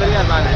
ఆగు బాబాయ్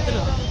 ಗೊತ್ತಿಲ್ಲ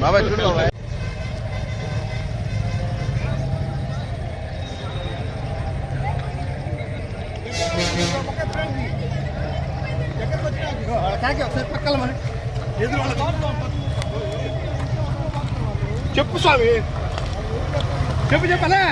బాబాయ్ చూడు చెప్పు స్వామి. చెప్పు చెప్పలే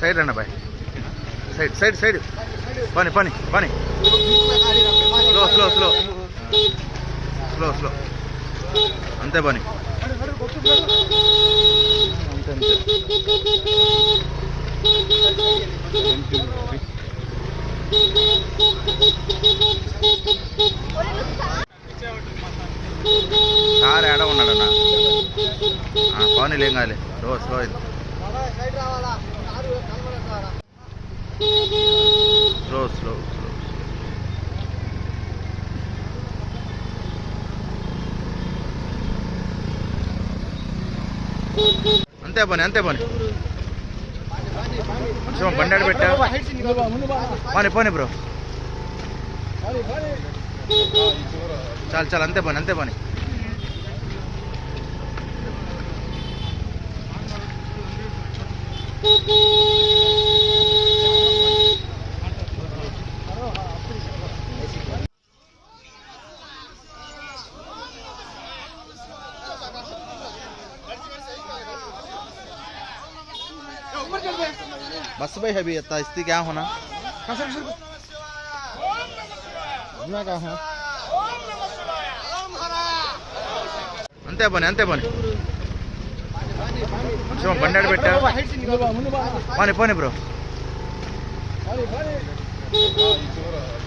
సైడ్ అన్న బాయ్ సైడ్ సైడ్ సైడ్. పని పని పని. Slow slow slow slow slow అంతే పని. సార్ అంతే ఏడ ఉన్నాడన్నా? పవన్ ఏం కాలే స్లో స్లో అయింది స్లో స్లో స్లో అంతే పని అంతే పని. శివం పెట్టా? పని పని బ్రో. చాలు చాలు అంతే పని అంతే పని. बस भाई अभी इतना स्थिति क्या होना मैं कहा हूँ అంతే పని అంతే పని శివం బండి ఆడ పెట్టా పని పని బ్రో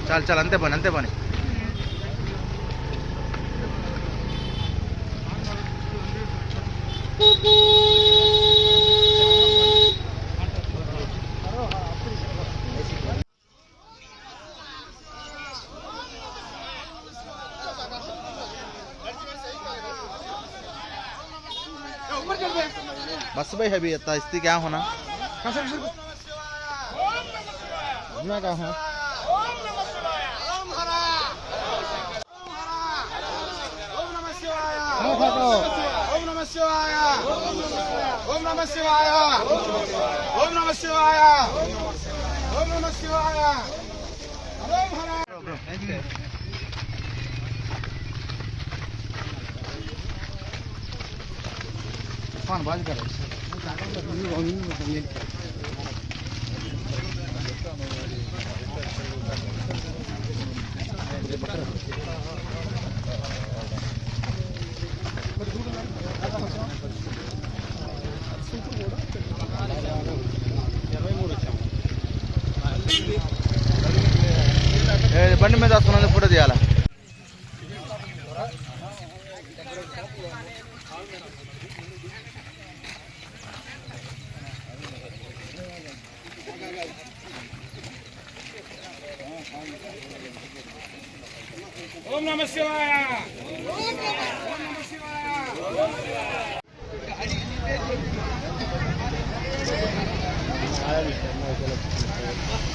చాలు చాలు అంతే పని అంతే పని बस भाई अभी इतना इसकी क्या होना मैं क्या हूँ ओम नमः शिवाय ओम नमः शिवाय ओम नमः शिवाय ओम नमः शिवाय ओम हरा ફોન બંધ કરે ఇరవై మూడు వచ్చాము బండి మీద వస్తున్నాం 以前卖过了，不卖了。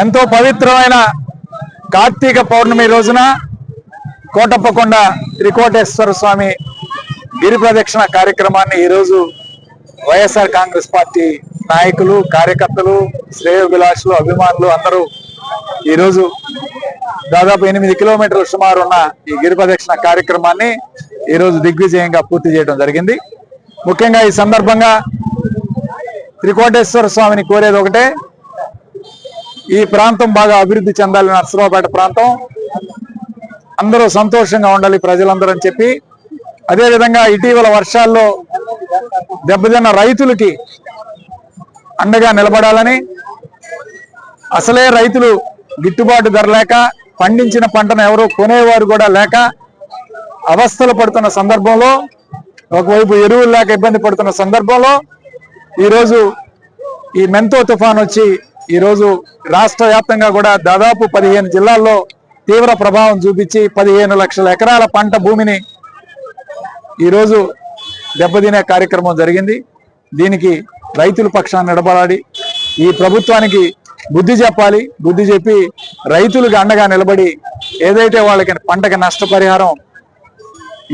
ఎంతో పవిత్రమైన కార్తీక పౌర్ణమి రోజున కోటప్పకొండ త్రికోటేశ్వర స్వామి గిరి ప్రదక్షిణ కార్యక్రమాన్ని ఈరోజు వైఎస్ఆర్ కాంగ్రెస్ పార్టీ నాయకులు కార్యకర్తలు శ్రేయోభిలాషులు అభిమానులు అందరూ ఈరోజు దాదాపు ఎనిమిది కిలోమీటర్ల సుమారు ఉన్న ఈ గిరి ప్రదక్షిణ కార్యక్రమాన్ని ఈరోజు దిగ్విజయంగా పూర్తి చేయడం జరిగింది. ముఖ్యంగా ఈ సందర్భంగా త్రికోటేశ్వర స్వామిని కోరేది ఒకటే ఈ ప్రాంతం బాగా అభివృద్ధి చెందాలి నర్సరావుపేట ప్రాంతం. అందరూ సంతోషంగా ఉండాలి ప్రజలందరూ అని చెప్పి. అదేవిధంగా ఇటీవల వర్షాల్లో దెబ్బతిన్న రైతులకి అండగా నిలబడాలని. అసలే రైతులు గిట్టుబాటు ధర లేక పండించిన పంటను ఎవరు కొనేవారు కూడా లేక అవస్థలు పడుతున్న సందర్భంలో ఒకవైపు ఎరువులు లేక ఇబ్బంది పడుతున్న సందర్భంలో ఈరోజు ఈ మెంతో తుఫాన్ వచ్చి ఈరోజు రాష్ట్ర వ్యాప్తంగా కూడా దాదాపు పదిహేను జిల్లాల్లో తీవ్ర ప్రభావం చూపించి పదిహేను లక్షల ఎకరాల పంట భూమిని ఈరోజు దెబ్బతినే కార్యక్రమం జరిగింది. దీనికి రైతుల పక్షాన్ని నిలబడాలి. ఈ ప్రభుత్వానికి బుద్ధి చెప్పాలి. బుద్ధి చెప్పి రైతులకు అండగా నిలబడి ఏదైతే వాళ్ళకి పంటకి నష్టపరిహారం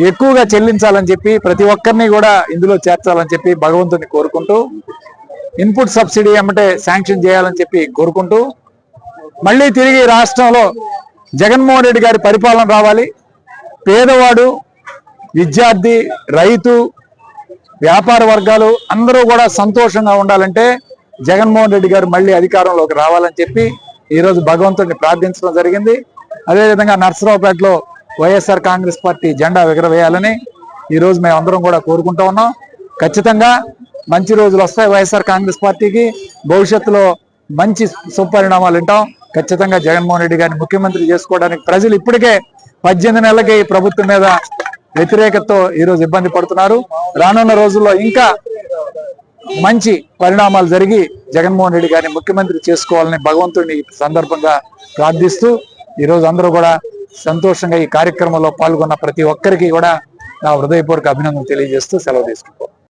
ఎక్కువగా చెల్లించాలని చెప్పి ప్రతి ఒక్కరిని కూడా ఇందులో చేర్చాలని చెప్పి భగవంతుని కోరుకుంటూ ఇన్పుట్ సబ్సిడీ ఏమంటే శాంక్షన్ చేయాలని చెప్పి కోరుకుంటూ మళ్ళీ తిరిగి రాష్ట్రంలో జగన్మోహన్ రెడ్డి గారి పరిపాలన రావాలి. పేదవాడు విద్యార్థి రైతు వ్యాపార వర్గాలు అందరూ కూడా సంతోషంగా ఉండాలంటే జగన్మోహన్ రెడ్డి గారు మళ్ళీ అధికారంలోకి రావాలని చెప్పి ఈరోజు భగవంతుడిని ప్రార్థించడం జరిగింది. అదేవిధంగా నర్సరావుపేటలో వైఎస్ఆర్ కాంగ్రెస్ పార్టీ జెండా ఎగరవేయాలని ఈరోజు మేమందరం కూడా కోరుకుంటా ఉన్నాం. ఖచ్చితంగా మంచి రోజులు వస్తాయి వైఎస్ఆర్ కాంగ్రెస్ పార్టీకి. భవిష్యత్తులో మంచి సుపరిణామాలు వింటాం. ఖచ్చితంగా జగన్మోహన్ రెడ్డి గారిని ముఖ్యమంత్రి చేసుకోవడానికి ప్రజలు ఇప్పటికే పద్దెనిమిది నెలలకి ఈ ప్రభుత్వం మీద వ్యతిరేకతతో ఈ రోజు ఇబ్బంది పడుతున్నారు. రానున్న రోజుల్లో ఇంకా మంచి పరిణామాలు జరిగి జగన్మోహన్ రెడ్డి గారిని ముఖ్యమంత్రి చేసుకోవాలని భగవంతుడిని సందర్భంగా ప్రార్థిస్తూ ఈ రోజు అందరూ కూడా సంతోషంగా ఈ కార్యక్రమంలో పాల్గొన్న ప్రతి ఒక్కరికి కూడా నా హృదయపూర్వక అభినందనలు తెలియజేస్తూ సెలవు తీసుకుంటాం